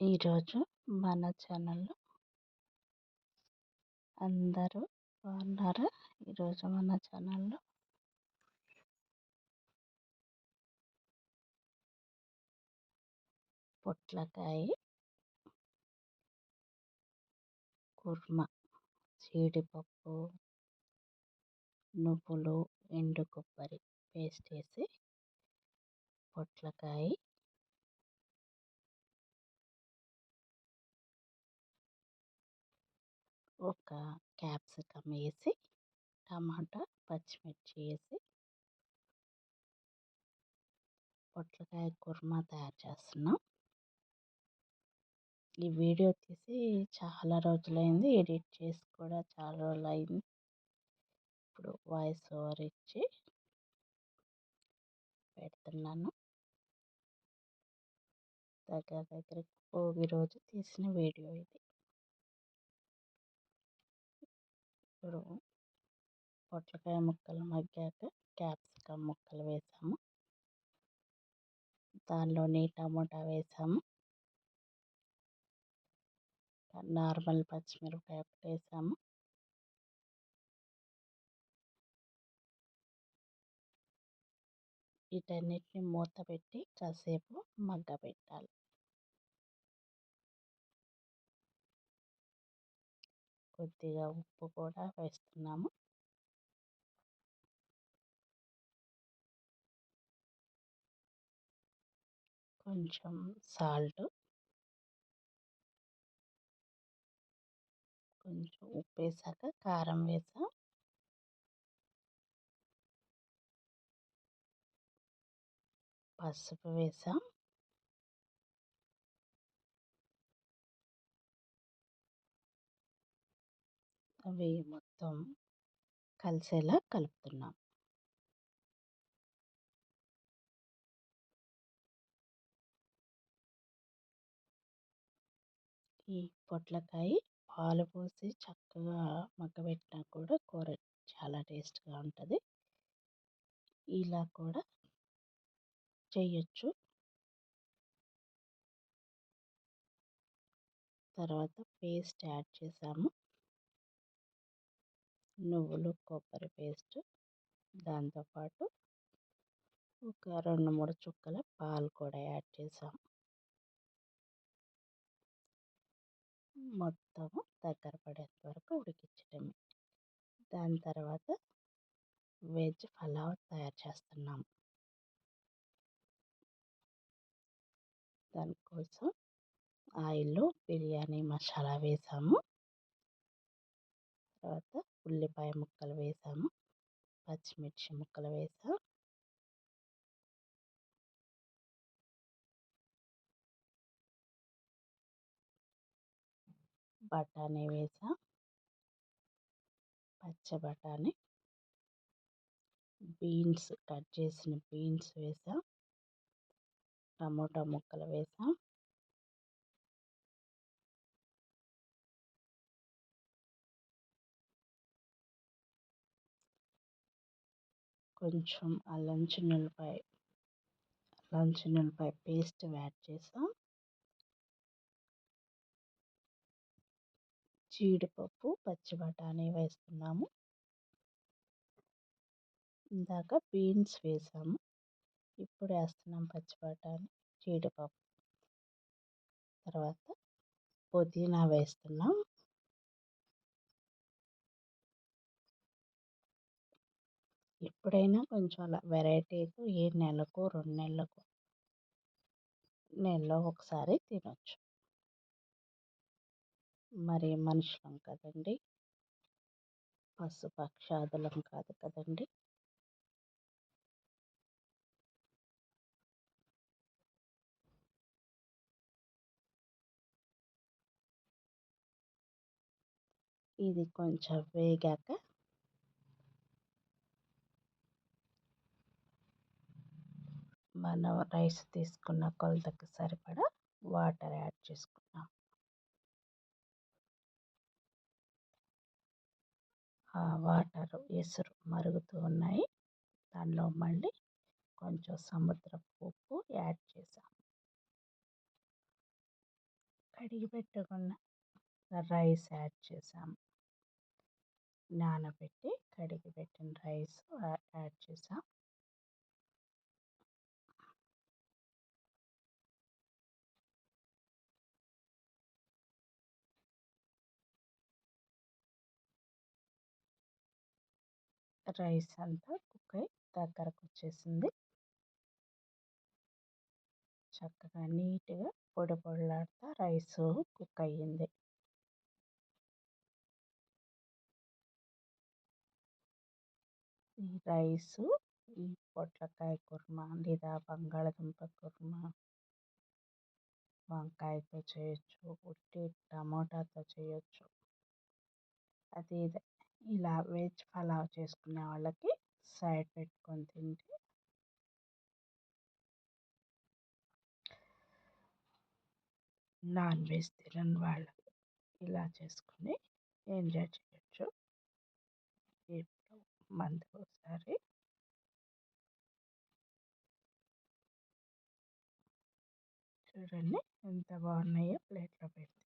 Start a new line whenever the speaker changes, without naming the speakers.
ఈరోజు మన ఛానల్లో అందరూ బాగున్నారా? ఈరోజు మన ఛానల్లో పొట్లకాయ కుర్మా జీడిపప్పు నువ్వులు ఎండు కొబ్బరి పేస్ట్ వేసి పొట్లకాయ ఒక క్యాప్సికమ్ వేసి టమాటా పచ్చిమిర్చి వేసి పొట్లకాయ కుర్మా తయారు చేస్తున్నాం. ఈ వీడియో తీసి చాలా రోజులైంది ఎడిట్ చేసి కూడా చాలా రోజులు అయింది ఇప్పుడు వాయిస్ ఓవర్ ఇచ్చి పెడుతున్నాను. దగ్గర దగ్గర భోగి రోజు తీసిన వీడియో ఇది. ఇప్పుడు పొట్లకాయ ముక్కలు మగ్గాక క్యాప్సికమ్ ముక్కలు వేసాము. దానిలోని టమోటా వేసాము. నార్మల్ పచ్చిమిరపకాయ వేసాము. వీటన్నిటిని మూత పెట్టి కాసేపు మగ్గబెట్టాలి కొద్దిగా ఉప్పు కూడా వేస్తున్నాము. కొంచెం సాల్ట్. కొంచెం ఉప్పు వేసాక కారం వేసాం. పసుపు వేసాం. వేయి మొత్తం కలిసేలా కలుపుతున్నాం. ఈ పొట్లకాయ పాలు పోసి చక్కగా మగ్గబెట్టినా కూడా కూర చాలా టేస్ట్గా ఉంటుంది. ఇలా కూడా చేయొచ్చు. తర్వాత పేస్ట్ యాడ్ చేసాము. నువ్వులు కొబ్బరి పేస్ట్ దాంతోపాటు ఒక రెండు మూడు చుక్కల పాలు కూడా యాడ్ చేసాము మొత్తం దగ్గర పడేంత వరకు ఉడికించడమే. దాని తర్వాత వెజ్ పలావ్ తయారు చేస్తున్నాం. దానికోసం ఆయిల్లో బిర్యానీ మసాలా వేసాము. తర్వాత ఉల్లిపాయ ముక్కలు వేసాము. పచ్చిమిర్చి ముక్కలు వేసాం. బఠానీ వేసా. పచ్చ బఠానీ. బీన్స్ కట్ చేసిన బీన్స్ వేసా. టమోటా ముక్కలు వేసా. కొంచెం అల్లం చిన్నులపాయ అల్లం చిన్నులపాయ పేస్ట్ యాడ్ చేసాం. జీడిపప్పు పచ్చి బఠానీ వేస్తున్నాము. ఇందాక బీన్స్ వేసాము. ఇప్పుడు వేస్తున్నాం పచ్చి బఠానీ జీడిపప్పు. తర్వాత పుదీనా వేస్తున్నాం. ఎప్పుడైనా కొంచెం అలా వెరైటీగా ఏ నెలకు రెండు నెలలకు నెలలో ఒకసారి తినొచ్చు. మరి మనుషులం కదండి. పశుపక్షాదులం కాదు కదండి. ఇది కొంచెం వేగాక మనం రైస్ తీసుకున్న కొలతకు సరిపడా వాటర్ యాడ్ చేసుకున్నాం ఆ వాటర్ ఎసురు మరుగుతూ ఉన్నాయి. దానిలో మళ్ళీ కొంచెం సముద్రపు ఉప్పు యాడ్ చేసాం. కడిగి పెట్టుకున్న రైస్ యాడ్ చేసాం. నానబెట్టి కడిగి పెట్టిన రైస్ యాడ్ చేసాం. రైస్ అంతా కుక్ అయ్యి దగ్గరకు వచ్చేసింది చక్కగా నీట్గా పొడి పొడిలాడుతా రైస్ కుక్ అయ్యింది ఈ రైస్ ఈ పొట్లకాయ కుర్మా లేదా బంగాళదుంప కుర్మా వంకాయతో చేయొచ్చు ఉట్టి టమోటాతో చేయొచ్చు. అది ఇలా వెజ్ పలావ్ చేసుకునే వాళ్ళకి సైడ్ పెట్టుకొని తింటే నాన్ వెజ్ తినని వాళ్ళకి ఇలా చేసుకొని ఎంజాయ్ చేయొచ్చు. ఇప్పుడు మంత్ ఒకసారి. చూడండి ఎంత బాగున్నాయో ప్లేట్లో పెడితే